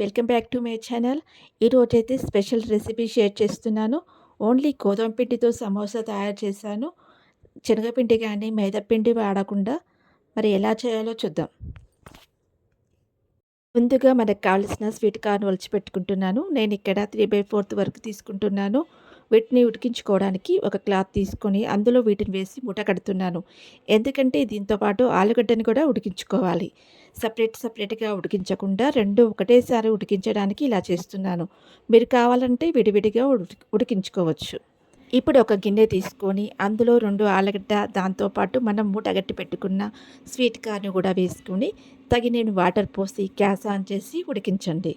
Welcome back to my channel. ఈరోజైతే special recipe share చేస్తున్నాను. Only గోధుమ పిండితో సమోసా తయారు చేశాను. శనగపిండి కానీ మైదాపిండి వాడకుండా మరి ఎలా చేయాలో చూద్దాం. ముందుగా మనకు కావాల్సిన స్వీట్ కార్న్ ఒలిచి పెట్టుకుంటున్నాను నేను ఇక్కడ త్రీ బై ఫోర్త్ వరకు తీసుకుంటున్నాను. వీటిని ఉడికించుకోవడానికి ఒక క్లాత్ తీసుకొని అందులో వీటిని వేసి మూట కడుతున్నాను. ఎందుకంటే దీంతో పాటు ఆలుగడ్డని కూడా ఉడికించుకోవాలి. సపరేట్ సపరేట్గా ఉడికించకుండా రెండు ఒకటేసారి ఉడికించడానికి ఇలా చేస్తున్నాను. మీరు కావాలంటే విడివిడిగా ఉడికించుకోవచ్చు. ఇప్పుడు ఒక గిన్నె తీసుకొని అందులో రెండు ఆలుగడ్డ దాంతోపాటు మనం మూటగట్టి పెట్టుకున్న స్వీట్ కార్న్ కూడా వేసుకుని తగిన వాటర్ పోసి గ్యాస్ ఆన్ చేసి ఉడికించండి.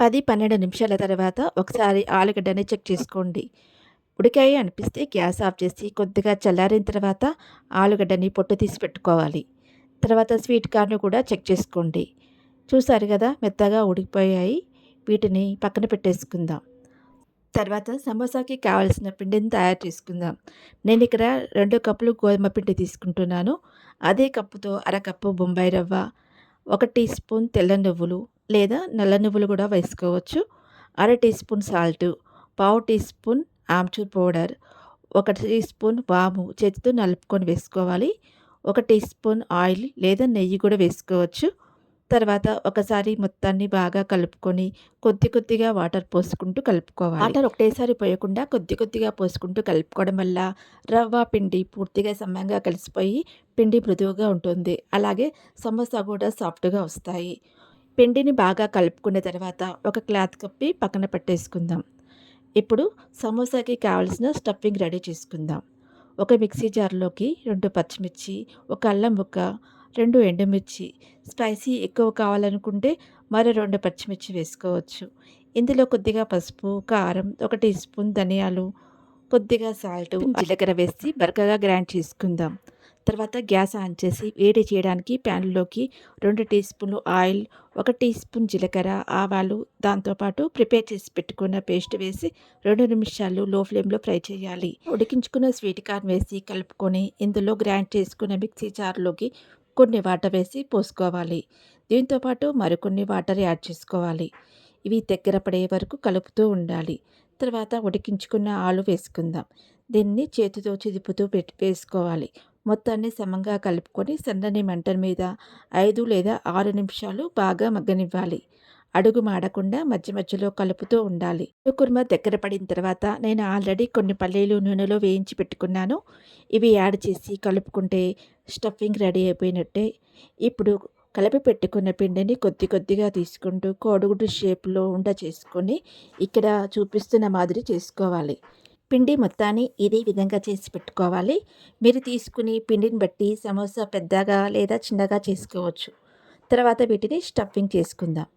పది పన్నెండు నిమిషాల తర్వాత ఒకసారి ఆలుగడ్డని చెక్ చేసుకోండి. ఉడికాయి అనిపిస్తే గ్యాస్ ఆఫ్ చేసి కొద్దిగా చల్లారిన తర్వాత ఆలుగడ్డని పొట్టు తీసి పెట్టుకోవాలి. తర్వాత స్వీట్ కార్న్ కూడా చెక్ చేసుకోండి. చూసారు కదా మెత్తగా ఉడికిపోయాయి. వీటిని పక్కన పెట్టేసుకుందాం. తర్వాత సమోసాకి కావాల్సిన పిండిని తయారు చేసుకుందాం. నేను ఇక్కడ రెండు కప్పులు గోధుమ పిండి తీసుకుంటున్నాను. అదే కప్పుతో అరకప్పు బొంబాయి రవ్వ ఒక టీ స్పూన్ తెల్ల నువ్వులు లేదా నల్ల నువ్వులు కూడా వేసుకోవచ్చు. అర టీ స్పూన్ సాల్ట్ పావు టీ స్పూన్ ఆమ్చూర్ పౌడర్ ఒక టీ స్పూన్ వాము చేతితో నలుపుకొని వేసుకోవాలి. ఒక టీ స్పూన్ ఆయిల్ లేదా నెయ్యి కూడా వేసుకోవచ్చు. తర్వాత ఒకసారి మొత్తాన్ని బాగా కలుపుకొని కొద్ది కొద్దిగా వాటర్ పోసుకుంటూ కలుపుకోవాలి. వాటర్ ఒకటేసారి పోయకుండా కొద్ది కొద్దిగా పోసుకుంటూ కలుపుకోవడం వల్ల రవ్వ పిండి పూర్తిగా సమంగా కలిసిపోయి పిండి మృదువుగా ఉంటుంది. అలాగే సమోసా కూడా సాఫ్ట్గా వస్తాయి. పిండిని బాగా కలుపుకున్న తర్వాత ఒక క్లాత్ కప్పి పక్కన పెట్టేసుకుందాం. ఇప్పుడు సమోసాకి కావలసిన స్టఫింగ్ రెడీ చేసుకుందాం. ఒక మిక్సీ జార్లోకి రెండు పచ్చిమిర్చి ఒక అల్లం ముక్క రెండు ఎండుమిర్చి. స్పైసీ ఎక్కువ కావాలనుకుంటే మరో రెండు పచ్చిమిర్చి వేసుకోవచ్చు. ఇందులో కొద్దిగా పసుపు కారం ఒక టీ స్పూన్ ధనియాలు కొద్దిగా సాల్ట్ జీలకర్ర వేసి బరకగా గ్రైండ్ చేసుకుందాం. తర్వాత గ్యాస్ ఆన్ చేసి వేడి చేయడానికి ప్యాన్లోకి రెండు టీ స్పూన్లు ఆయిల్ ఒక టీ స్పూన్ జీలకర్ర ఆవాలు దాంతోపాటు ప్రిపేర్ చేసి పెట్టుకున్న పేస్ట్ వేసి రెండు నిమిషాలు లో ఫ్లేమ్లో ఫ్రై చేయాలి. ఉడికించుకున్న స్వీట్ కార్న్ వేసి కలుపుకొని ఇందులో గ్రైండ్ చేసుకున్న మిక్సీ జార్లోకి కొన్ని వాటర్ వేసి పోసుకోవాలి. దీంతోపాటు మరికొన్ని వాటర్ యాడ్ చేసుకోవాలి. ఇవి దగ్గర పడే వరకు కలుపుతూ ఉండాలి. తర్వాత ఉడికించుకున్న ఆలు వేసుకుందాం. దీన్ని చేతితో చిదుపుతూ పెట్టి వేసుకోవాలి. మొత్తాన్ని సమంగా కలుపుకొని సన్నని మంట మీద ఐదు లేదా ఆరు నిమిషాలు బాగా మగ్గనివ్వాలి. అడుగు మాడకుండా మధ్య మధ్యలో కలుపుతూ ఉండాలి. కుర్మ దగ్గర పడిన తర్వాత నేను ఆల్రెడీ కొన్ని పల్లీలు నూనెలో వేయించి పెట్టుకున్నాను. ఇవి యాడ్ చేసి కలుపుకుంటే స్టఫింగ్ రెడీ అయిపోయినట్టే. ఇప్పుడు కలిపి పెట్టుకున్న పిండిని కొద్ది కొద్దిగా తీసుకుంటూ కోడుగుడు షేప్లో ఉండ చేసుకొని ఇక్కడ చూపిస్తున్న మాదిరి చేసుకోవాలి. పిండి మొత్తాన్ని ఇదే విధంగా చేసి పెట్టుకోవాలి. మీరు తీసుకుని పిండిని బట్టి సమోసా పెద్దగా లేదా చిన్నగా చేసుకోవచ్చు. తర్వాత వీటిని స్టఫింగ్ చేసుకుందాం.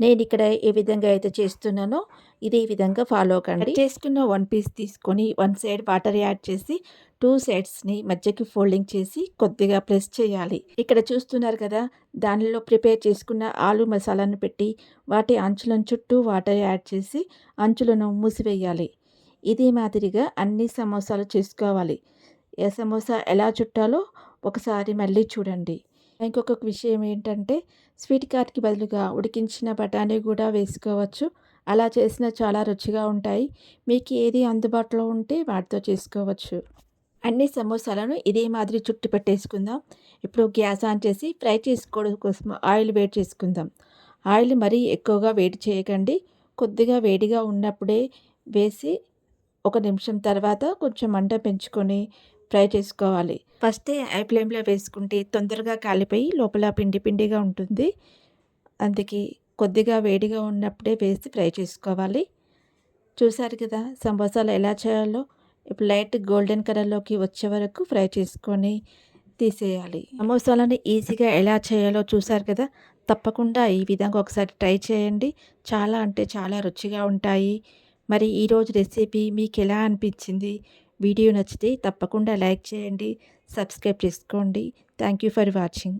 నేను ఇక్కడ ఏ విధంగా అయితే చేస్తున్నానో ఇదే విధంగా ఫాలో కండి చేసుకున్న వన్ పీస్ తీసుకొని వన్ సైడ్ వాటర్ యాడ్ చేసి టూ సైడ్స్ని మధ్యకి ఫోల్డింగ్ చేసి కొద్దిగా ప్రెస్ చేయాలి. ఇక్కడ చూస్తున్నారు కదా దానిలో ప్రిపేర్ చేసుకున్న ఆలు మసాలాను పెట్టి వాటి అంచులను చుట్టూ వాటర్ యాడ్ చేసి అంచులను మూసివేయాలి. ఇదే మాదిరిగా అన్ని సమోసాలు చేసుకోవాలి. ఏ సమోసా ఎలా చుట్టాలో ఒకసారి మళ్ళీ చూడండి. ఇంకొక విషయం ఏంటంటే స్వీట్ కార్ట్కి బదులుగా ఉడికించిన బఠానీ కూడా వేసుకోవచ్చు. అలా చేసిన చాలా రుచిగా ఉంటాయి. మీకు ఏది అందుబాటులో ఉంటే వాటితో చేసుకోవచ్చు. అన్ని సమోసాలను ఇదే మాదిరి చుట్టు పెట్టేసుకుందాం. ఇప్పుడు గ్యాస్ ఆన్ చేసి ఫ్రై చేసుకోవడం కోసం ఆయిల్ వేడి చేసుకుందాం. ఆయిల్ మరీ ఎక్కువగా వేడి చేయకండి. కొద్దిగా వేడిగా ఉన్నప్పుడే వేసి ఒక నిమిషం తర్వాత కొంచెం మంట పెంచుకొని ఫ్రై చేసుకోవాలి. ఫస్టే ఐ ఫ్లేమ్లో వేసుకుంటే తొందరగా కాలిపోయి లోపల పిండి పిండిగా ఉంటుంది. అందుకే కొద్దిగా వేడిగా ఉన్నప్పుడే వేసి ఫ్రై చేసుకోవాలి. చూసారు కదా సమోసాలు ఎలా చేయాలో? ఇప్పుడు లైట్ గోల్డెన్ కలర్లోకి వచ్చే వరకు ఫ్రై చేసుకొని తీసేయాలి. సమోసాలను ఈజీగా ఎలా చేయాలో చూసారు కదా? తప్పకుండా ఈ విధంగా ఒకసారి ట్రై చేయండి. చాలా అంటే చాలా రుచిగా ఉంటాయి. మరి ఈరోజు రెసిపీ మీకు ఎలా అనిపించింది? వీడియో నచ్చితే తప్పకుండా లైక్ చేయండి సబ్స్క్రైబ్ చేసుకోండి. Thank you for watching.